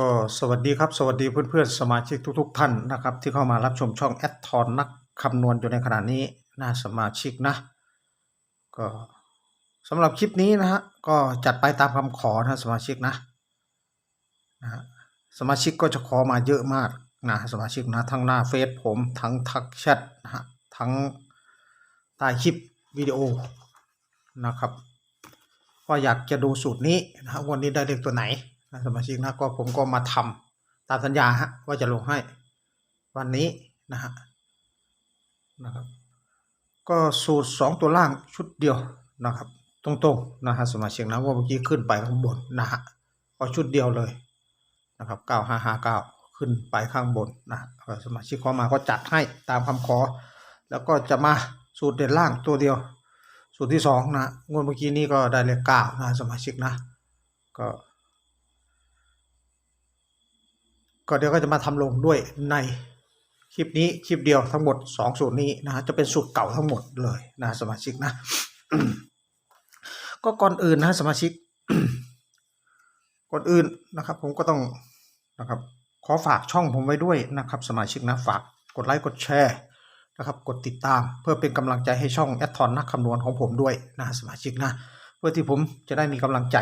ก็สวัสดีครับ สวัสดีเพื่อนๆ สมาชิกทุก ๆ ท่านนะครับ ที่เข้ามารับชมช่องแอดทอนนักคำนวณอยู่ในขณะนี้นะสมาชิกนะ ก็สำหรับคลิปนี้นะฮะก็จัดไปตามคำขอนะสมาชิกนะนะฮะสมาชิกก็จะขอมาเยอะมากนะสมาชิกนะทั้งหน้าเฟซผมทั้งทักแชทนะฮะทั้งใต้คลิปวิดีโอนะครับก็อยากจะดูสูตรนี้นะวันนี้ได้เลขตัวไหน สมาชิกนะก็ผมก็มาทำตามสัญญาฮะว่าจะลงให้วันนี้นะฮะนะครับ ก็สูตรสองตัวล่างชุดเดียวนะครับ ตรงๆนะฮะสมาชิกนะว่าเมื่อกี้ขึ้นไปข้างบนนะฮะก็ชุดเดียวเลยนะครับเก้าห้าห้าเก้าขึ้นไปข้างบนนะสมาชิกขอมาก็จัดให้ตามคำขอ แล้วก็จะมาสูตรเด่นล่างตัวเดียว สูตรที่สองนะงวดเมื่อกี้นี้ก็ได้เลขเก้านะสมาชิกนะก็ ก็เดี๋ยวก็จะมาทำลงด้วยในคลิปนี้คลิปเดียวทั้งหมดสองสูตรนี้นะฮะจะเป็นสูตรเก่าทั้งหมดเลยนะสมาชิกนะ ก็ก่อนอื่นนะสมาชิก ก่อนอื่นนะครับ ผมก็ต้องนะครับ ขอฝากช่องผมไว้ด้วยนะครับ สมาชิกนะฝากกดไลค์กดแชร์นะครับกดติดตามเพื่อเป็นกำลังใจให้ช่องแอดทอนนักคำนวณของผมด้วยนะสมาชิกนะ เพื่อที่ผมจะได้มีกำลังใจ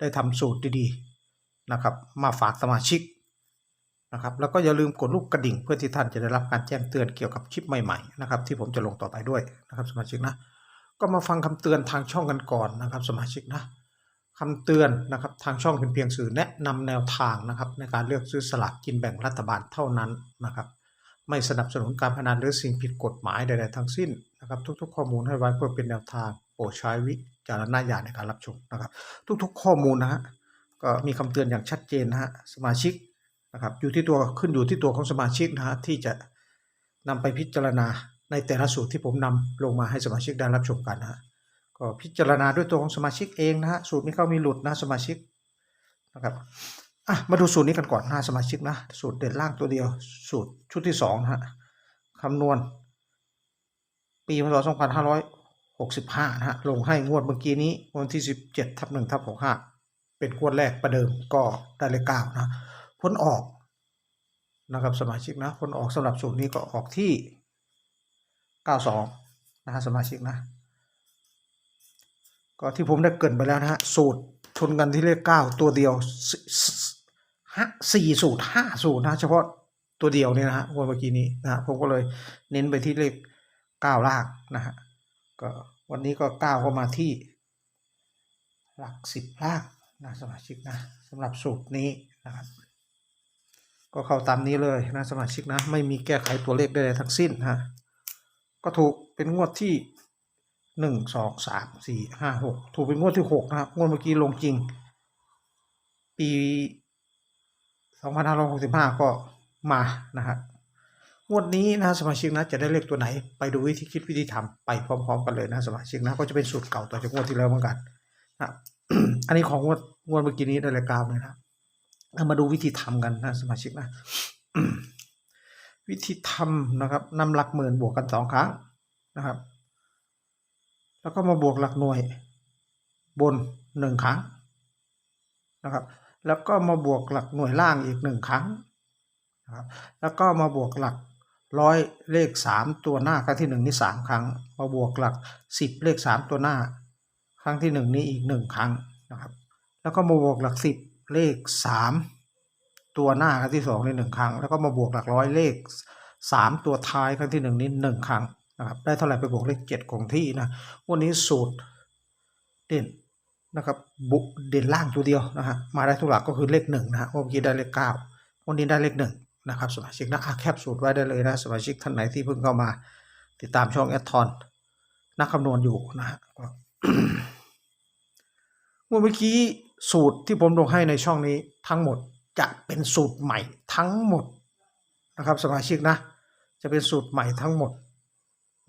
ได้ทำสูตรดีๆนะครับ มาฝากสมาชิก นะครับแล้วก็อย่าลืมกดลูกกระดิ่งเพื่อที่ท่านจะได้รับการแจ้งเตือนเกี่ยวกับคลิปใหม่ๆนะครับที่ผมจะลงต่อไปด้วยนะครับสมาชิกนะก็มาฟังคำเตือนทางช่องกันก่อนนะครับ สมาชิกนะคำเตือนนะครับทางช่องเป็นเพียงสื่อแนะนำแนวทางนะครับในการเลือกซื้อสลากกินแบ่งรัฐบาลเท่านั้นนะครับไม่สนับสนุนการพนันหรือสิ่งผิดกฎหมายใดๆทั้งสิ้นนะครับทุกๆ ข้อมูลให้ไว้เพื่อเป็นแนวทางโปรดใช้วิจารณญาณในการรับชมนะครับ ทุกๆ ข้อมูลนะฮะก็มีคำเตือนอย่างชัดเจนนะฮะสมาชิก นะครับอยู่ที่ตัวขึ้นอยู่ที่ตัวของสมาชิกนะฮะที่จะนำไปพิจารณาในแต่ละสูตรที่ผมนำลงมาให้สมาชิกได้รับชมกันนะฮะก็พิจารณาด้วยตัวของสมาชิกเองนะฮะสูตรไม่เขามีหลุดนะสมาชิกนะครับอะมาดูสูตรนี้กันก่อนนะสมาชิกนะสูตรเด่นล่างตัวเดียว สูตรชุดที่สองนะฮะคำนวณ ปีพศสองพันห้าร้อยหกสิบห้านะฮะลงให้งวดเมื่อกี้นี้วันที่สิบเจ็ดทับหนึ่งทับหกห้าเป็นงวดแรกประเดิมก็ได้เลขเก้านะ ผลออกนะครับสมาชิกนะผลออกสำหรับสูตรนี้ก็ออกที่เก้าสองนะฮะสมาชิกนะ ก็ที่ผมได้เกินไปแล้วนะฮะสูตรชนกันที่เลขเก้าตัวเดียวสี่สูตรห้าสูตรนะเฉพาะตัวเดียวเนี่ยนะฮะวันเมื่อกี้นี้นะฮะผมก็เลยเน้นไปที่เลขเก้าลางนะฮะก็วันนี้ก็เก้าก็มาที่ หลักสิบลางนะสมาชิกนะสำหรับสูตรนี้นะครับ ก็เข้าตามนี้เลยนะสมาชิกนะ ไม่มีแก้ไขตัวเลขใดๆทั้งสิ้นนะก็ถูกเป็นงวดที่หนึ่งสองสามสี่ห้าหกถูกเป็นงวดที่หกนะครับงวดเมื่อกี้ลงจริง ปีสองพันห้าร้อยหกสิบห้าก็มานะฮะงวดนี้นะสมาชิกนะจะได้เลขตัวไหน ไปดูวิธีคิดวิธีทำไปพร้อม ๆ กันเลยนะสมาชิกนะก็จะเป็นสูตรเก่าต่อจากงวดที่แล้วเหมือนกันนะอันนี้ของงวดงวดเมื่อกี้นี้ได้เลขเก้าเลยนะ เอามาดูวิธีทำกันนะสมาชิกนะวิธีทำนะครับนำหลักหมื่นบวกกันสองครั้งนะครับ แล้วก็มาบวกหลักหน่วยบนหนึ่งครั้งนะครับ แล้วก็มาบวกหลักหน่วยล่างอีกหนึ่งครั้งนะครับ แล้วก็มาบวกหลักร้อยเลขสามตัวหน้าครั้งที่หนึ่งนี่สามครั้ง มาบวกหลักสิบเลขสามตัวหน้า ครั้งที่หนึ่งนี้อีกหนึ่งครั้งนะครับ แล้วก็มาบวกหลักสิบ เลขสามตัวหน้าครั้งที่สองนี่หนึ่งครั้ง แล้วก็มาบวกหลักร้อยเลขสามตัวท้ายครั้งที่หนึ่งนี้หนึ่งครั้งนะครับได้เท่าไหร่ไปบวกเลขเจ็ดคงที่นะวันนี้สูตรเด่นนะครับบุกเด่นล่างตัวเดียวนะฮะมาได้ทุกหลักก็คือเลขหนึ่งนะฮะเมื่อกี้ได้เลขเก้าวันนี้ได้เลขหนึ่งนะครับสมาชิกนะอะแคปสูตรไว้ได้เลยนะสมาชิกท่านไหนที่เพิ่งเข้ามา ติดตามช่องแอดทอนนักคำนวณอยู่นะฮะเมื่อกี้ สูตรที่ผมลงให้ในช่องนี้ทั้งหมดจะเป็นสูตรใหม่ทั้งหมดนะครับสมาชิกนะ จะเป็นสูตรใหม่ทั้งหมด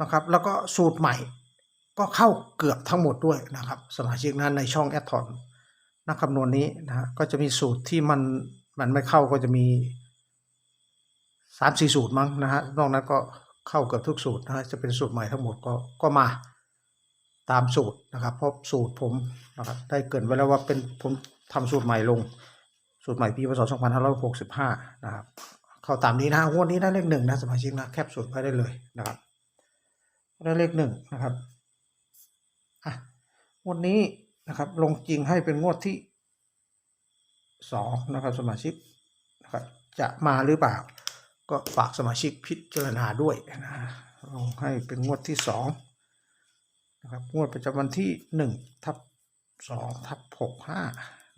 นะครับ แล้วก็สูตรใหม่ก็เข้าเกือบทั้งหมดด้วยนะครับ สมาชิกนะในช่องแอดทอนนักคำนวณนี้นะฮะก็จะมีสูตรที่มันมันไม่เข้าก็จะมีสามสี่สูตรมั้งนะฮะนอกนั้นก็เข้าเกือบทุกสูตรนะฮะจะเป็นสูตรใหม่ทั้งหมดก็ก็มา ตามสูตรนะครับ เพราะสูตรผมนะครับได้เกินไว้แล้วว่าเป็นผมทำสูตรใหม่ลง สูตรใหม่ปีพศ2565 นะครับ เข้าตามนี้นะงวดนี้ได้เลขหนึ่งนะสมาชิกนะแคปสูตรไว้ได้เลยนะครับได้เลขหนึ่งนะครับอะงวดนี้นะครับ ลงจริงให้เป็นงวดที่สองนะครับสมาชิกนะครับจะมาหรือเปล่า ก็ฝากสมาชิกพิจารณาด้วยนะลงให้เป็นงวดที่สอง นะครับงวดประจำวันที่หนึ่งทับสองทับหกห้า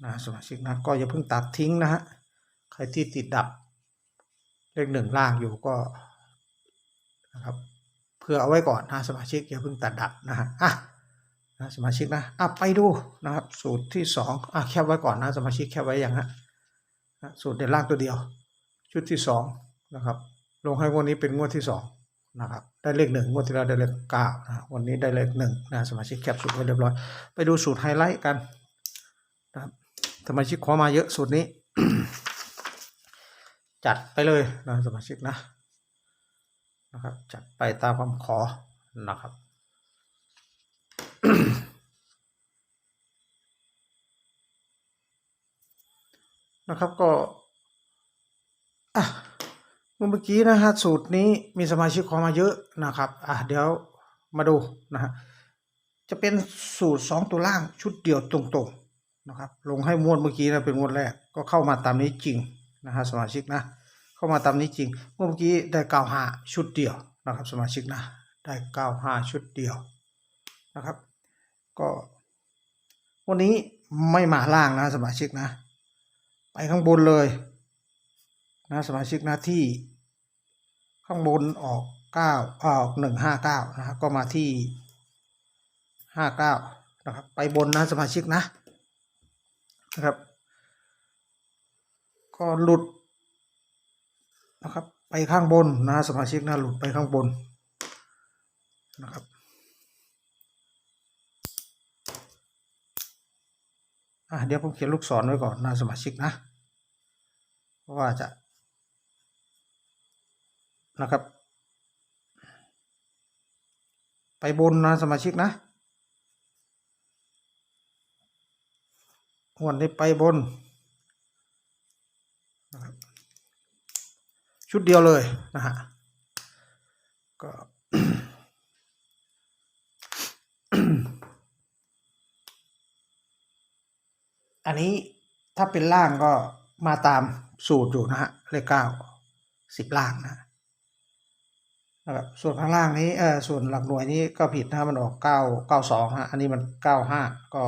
นะสมาชิกนะก็อย่าเพิ่งตัดทิ้งนะฮะใครที่ติดดับเลขหนึ่งล่างอยู่ก็นะครับเพื่อเอาไว้ก่อนนะสมาชิกอย่าเพิ่งตัดดับนะฮะอะนะสมาชิกนะอะไปดูนะครับสูตรที่สองอะแคปไว้ก่อนนะสมาชิกแคปไว้อย่างฮะสูตรเด่นล่างตัวเดียว ชุดที่สองนะครับลงให้งวดนี้เป็นงวดที่สองนะครับ ได้เลขหนึ่งงวดที่แล้วได้เลขเก้านะวันนี้ได้เลขหนึ่งนะสมาชิกแคปสูตรไว้เรียบร้อย ไปดูสูตรไฮไลท์กันนะครับสมาชิกขอมาเยอะสูตรนี้ จัดไปเลยนะสมาชิกนะนะครับ จัดไปตามคำขอนะครับนะครับก็อะ เมื่อกี้นะฮะสูตรนี้มีสมาชิกขอมาเยอะนะครับอะเดี๋ยวมาดูนะฮะจะเป็นสูตรสองตัวล่างชุดเดียวตรงๆนะครับลงให้มวดเมื่อกี้นะเป็นมวดแรกก็เข้ามาตามนี้จริงนะฮะสมาชิกนะเข้ามาตามนี้จริง เมื่อกี้ได้เก้าห้าชุดเดียวนะครับสมาชิกนะได้เก้าห้าชุดเดียวนะครับ ก็วันนี้ไม่มาล่างนะสมาชิกนะ ไปข้างบนเลยนะสมาชิกนะที่ ข้างบนออกเก้าออกหนึ่งห้าเก้านะครับก็มาที่ห้าเก้านะครับไปบนนะสมาชิกนะนะครับ ก็หลุดนะครับไปข้างบนนะสมาชิกนะหลุดไปข้างบนนะครับอะเดี๋ยวผมเขียนลูกศรไว้ก่อนนะสมาชิกนะ เพราะว่าจะ นะครับ ไปบนนะสมาชิกนะวันนี้ไปบนนะครับชุดเดียวเลยนะฮะก็อันนี้ถ้าเป็นล่างก็มาตามสูตรอยู่นะฮะเลขเก้าสิบล่างนะ นะครับส่วนข้างล่างนี้เออส่วนหลักหน่วยนี้ก็ผิดนะมันออกเก้าเก้าสองฮะอันนี้มันเก้าห้าก็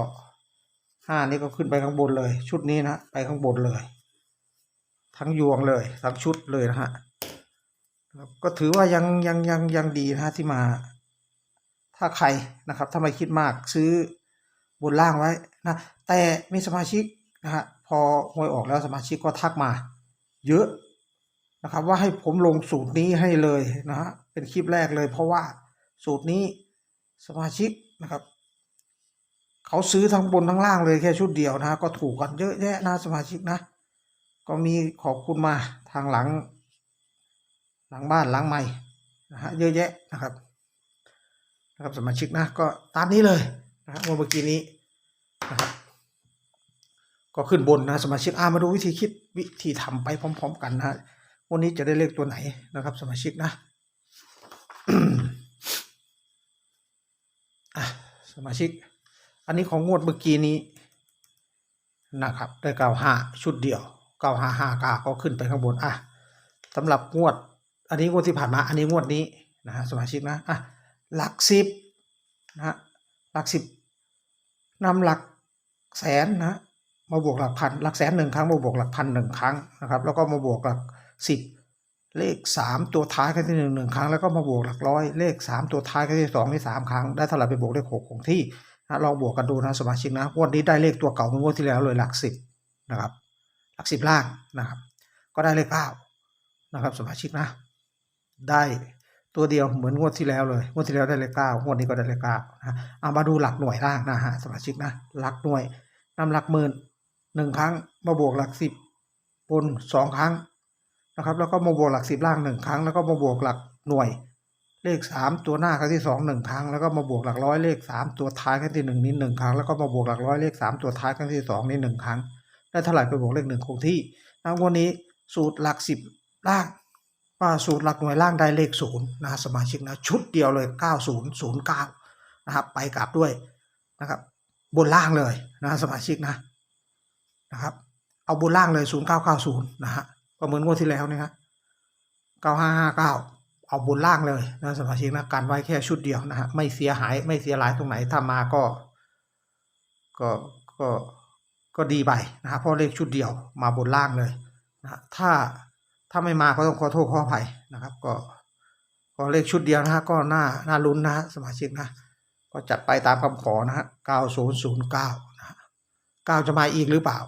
ห้านี้ก็ขึ้นไปข้างบนเลย ชุดนี้นะไปข้างบนเลย ทั้งยวงเลยทั้งชุดเลยนะฮะก็ถือว่ายังยังยังยังดีนะฮะที่มา ถ้าใครนะครับถ้าไม่คิดมากซื้อบนล่างไว้นะแต่มีสมาชิกนะฮะพอหวยออกแล้วสมาชิกก็ทักมา เยอะ นะครับ ว่าให้ผมลงสูตรนี้ให้เลยนะฮะเป็นคลิปแรกเลย เพราะว่าสูตรนี้สมาชิกนะครับเขาซื้อทั้งบนทั้งล่างเลยแค่ชุดเดียวนะฮะก็ถูกกันเยอะแยะนะสมาชิกนะ ก็มีขอบคุณมาทางหลัง หลังบ้านหลังใหม่นะฮะเยอะแยะนะครับนะครับสมาชิกนะก็ตามนี้เลยนะครับเมื่อกี้นี้นะครับก็ขึ้นบนนะสมาชิกอามาดูวิธีคิดวิธีทำไปพร้อม ๆ กันนะฮะ วันนี้จะได้เลขตัวไหนนะครับ สมาชิกนะอะสมาชิก อันนี้ของงวดเมื่อกี้นี้นะครับ ได้เก้าห้าชุดเดียวเก้าห้าห้าก้าก็ขึ้นไปข้างบนอะสำหรับงวด อันนี้งวดที่ผ่านมา อันนี้งวดนี้นะฮะสมาชิกนะอะหลักสิบนะฮะหลักสิบนำหลักแสนนะมาบวกหลักพันหลักแสนหนึ่งครั้งมาบวกหลักพันหนึ่งครั้งนะครับ แล้วก็มาบวกหลัก สิบเลขสามตัวท้ายครั้งที่หนึ่งหนึ่งครั้งแล้วก็มาบวกหลักร้อย เลขสามตัวท้ายครั้งที่สองที่สามครั้งได้เท่าไหร่ไปบวกเลขหกของที่นะลองบวกกันดูนะสมาชิกนะวดนี้ได้เลขตัวเก่าเมื่องวดที่แล้วเลยหลักสิบนะครับหลักสิบล่างนะครับ ก็ได้เลขเก้านะครับสมาชิกนะ ได้ตัวเดียวเหมือนงวดที่แล้วเลยงวดที่แล้วได้เลขเก้างวดนี้ก็ได้เลขเก้านะเอามาดูหลักหน่วยล่างนะฮะสมาชิกนะหลักหน่วยนำหลักหมื่นหนึ่งครั้งมาบวกหลักสิบบนสองครั้ง นะครับ แล้วก็มาบวกหลักสิบล่างหนึ่งครั้ง แล้วก็มาบวกหลักหน่วย เลขสามตัวหน้าครั้งที่สองหนึ่งครั้ง แล้วก็มาบวกหลักร้อยเลขสามตัวท้ายครั้งที่หนึ่งนี้หนึ่งครั้ง แล้วก็มาบวกหลักร้อยเลขสามตัวท้ายครั้งที่สองนี้หนึ่งครั้ง ได้เท่าไหร่ไปบวกเลขหนึ่งคงที่นะวันนี้สูตรหลักสิบล่างว่าสูตรหลักหน่วยล่างได้เลขศูนย์นะสมาชิกนะชุดเดียวเลย9009นะครับไปกลับด้วยนะครับบนล่างเลยนะสมาชิกนะนะครับเอาบนล่างเลย 0990 นะฮะ ก็เหมือนงวดที่แล้วนะครับ9559เอาบนล่างเลยนะสมาชิกนะการไว้แค่ชุดเดียวนะฮะไม่เสียหายไม่เสียหลายตรงไหนถ้ามาก็ ก็ก็ก็ดีไปนะครับเพราะเลขชุดเดียวมาบนล่างเลยนะถ้าถ้าไม่มาก็ต้องขอโทษขออภัยนะครับ ก็ก็เลขชุดเดียวนะฮะก็น่าน่าลุ้นนะฮะสมาชิกนะก็จัดไปตามคำขอนะฮะ9009นะฮะ9จะมาอีกหรือเปล่า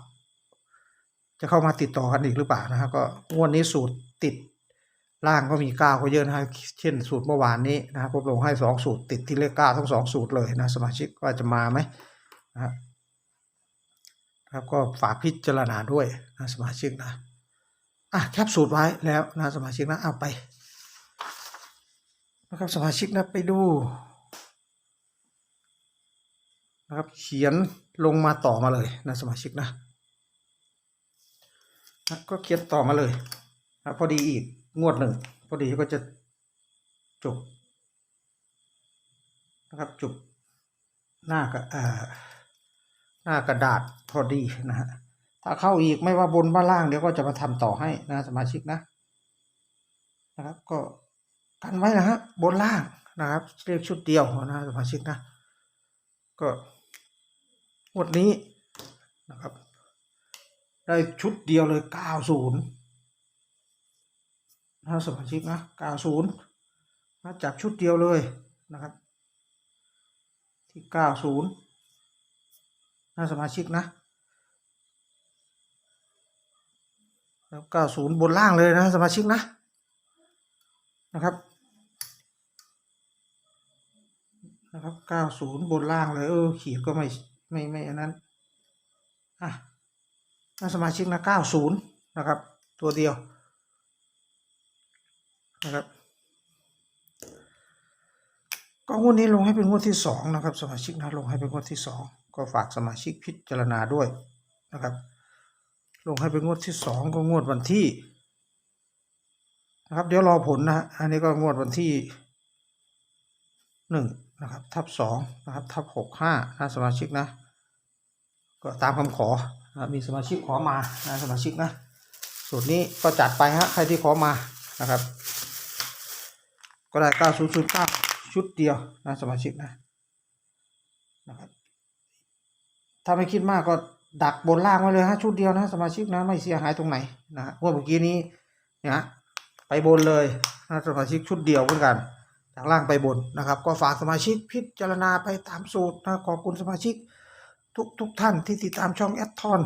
จะเข้ามาติดต่อกันอีกหรือเปล่านะฮะก็งวดนี้สูตรติดล่างก็มี9ก็เยอะนะฮะเช่นสูตรเมื่อวานนี้นะครับผมลงให้ 2 สูตรติดที่เลข9ทั้ง 2 สูตรเลยนะสมาชิกว่าจะมาไหมนะครับก็ฝากพิจารณาด้วยนะสมาชิกนะอะแคปสูตรไว้แล้วนะสมาชิกนะเอาไปนะครับสมาชิกนะไปดูนะครับเขียนลงมาต่อมาเลยนะสมาชิกนะ ก็เขียนต่อมาเลยนะพอดีอีกงวดหนึ่ง พอดีก็จะจบนะครับจบหน้ากระหน้ากระดาษพอดีนะฮะถ้าเข้าอีกไม่ว่าบนว่าล่างเดี๋ยวก็จะมาทำต่อให้นะสมาชิกนะนะครับ ก็กันไว้นะฮะบนล่างนะครับเรียกชุดเดียวนะสมาชิกนะก็งวดนี้นะครับ ได้ชุดเดียวเลย90นะสมาชิกนะ90นะจับชุดเดียวเลยนะครับ ที่90นะสมาชิกนะแล้ว90บนล่างเลยนะสมาชิกนะนะครับนะครับเก้าศูนย์บนล่างเลย เออ ขีดก็ไม่ ไม่ ไม่ อันนั้น อะ สมาชิกนะเก้าศูนย์นะครับ ตัวเดียวนะครับก็งวดนี้ลงให้เป็นงวดที่สองนะครับ สมาชิกนะลงให้เป็นงวดที่สองก็ฝากสมาชิกพิจารณาด้วยนะครับ ลงให้เป็นงวดที่สองก็งวดวันที่นะครับ เดี๋ยวรอผลนะอันนี้ก็งวดวันที่หนึ่งนะครับ ทับสองนะครับ ทับหกห้านะสมาชิกนะ ก็ตามคำขอ มีสมาชิกขอมานะสมาชิกนะสูตรนี้ก็จัดไปฮะใครที่ขอมานะครับ ก็ได้9009ชุดเดียวนะสมาชิกนะนะครับถ้าไม่คิดมากก็ดักบนล่างไว้เลยฮะชุดเดียวนะสมาชิกนะไม่เสียหายตรงไหนนะฮะว่าเมื่อกี้นี้เนี่ยฮะไปบนเลยนะสมาชิกชุดเดียวเหมือนกันจากล่างไปบนนะครับ ก็ฝากสมาชิกพิจารณาไปตามสูตรนะขอบคุณสมาชิก ทุกทุกท่านที่ติดตามช่องแอดทอน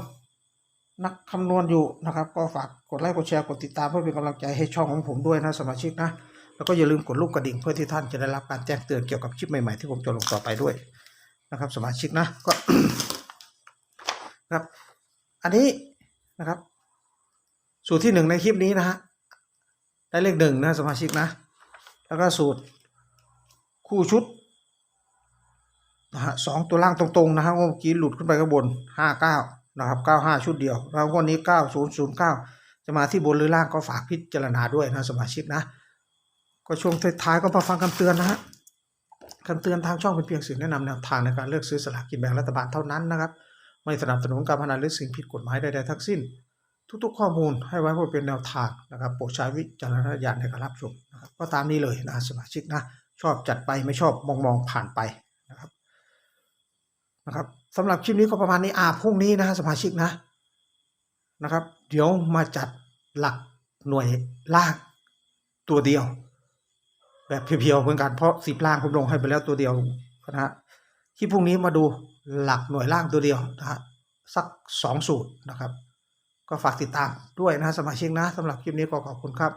นักคำนวณอยู่นะครับ ก็ฝากกดไลค์กดแชร์กดติดตามเพื่อเป็นกำลังใจให้ช่องของผมด้วยนะสมาชิกนะแล้วก็อย่าลืมกดลูกกระดิ่งเพื่อที่ท่านจะได้รับการแจ้งเตือนเกี่ยวกับคลิปใหม่ๆที่ผมจะลงต่อไปด้วยนะครับ สมาชิกนะก็ครับ อันนี้นะครับ สูตรที่หนึ่งในคลิปนี้นะฮะได้เลขหนึ่งนะสมาชิกนะ แล้วก็สูตรคู่ชุด นะฮะสองตัวล่างตรงๆนะฮะเมื่อกี้หลุดขึ้นไปข้างบนห้าเก้านะครับเก้าห้าชุดเดียว แล้ววันนี้เก้าศูนย์ศูนย์เก้าจะมาที่บนหรือล่างก็ฝากพิจารณาด้วยนะสมาชิกนะ ก็ช่วงท้ายๆก็มาฟังคำเตือนนะฮะคำเตือนทางช่องเป็นเพียงสื่อแนะนำแนวทางในการเลือกซื้อสลากกินแบ่งรัฐบาลเท่านั้นนะครับ ไม่สนับสนุนการพนันหรือสิ่งผิดกฎหมายใดๆทั้งสิ้น ทุกๆ ข้อมูลให้ไว้เพื่อเป็นแนวทางนะครับโปรดใช้วิจารณญาณในการรับชมนะครับก็ตามนี้เลยนะสมาชิกนะชอบจัดไปไม่ชอบมองมองผ่านไป นะครับสำหรับคลิปนี้ก็ประมาณนี้อาพรุ่งนี้นะสมาชิกนะนะครับ เดี๋ยวมาจัดหลักหน่วยล่างตัวเดียว แบบเพียวๆเหมือนกันเพราะสิบล่างผมลงให้ไปแล้วตัวเดียวนะฮะคลิปพรุ่งนี้มาดูหลักหน่วยล่างตัวเดียวนะฮะสักสองสูตรนะครับ ก็ฝากติดตามด้วยนะสมาชิกนะสำหรับคลิปนี้ก็ขอบคุณครับ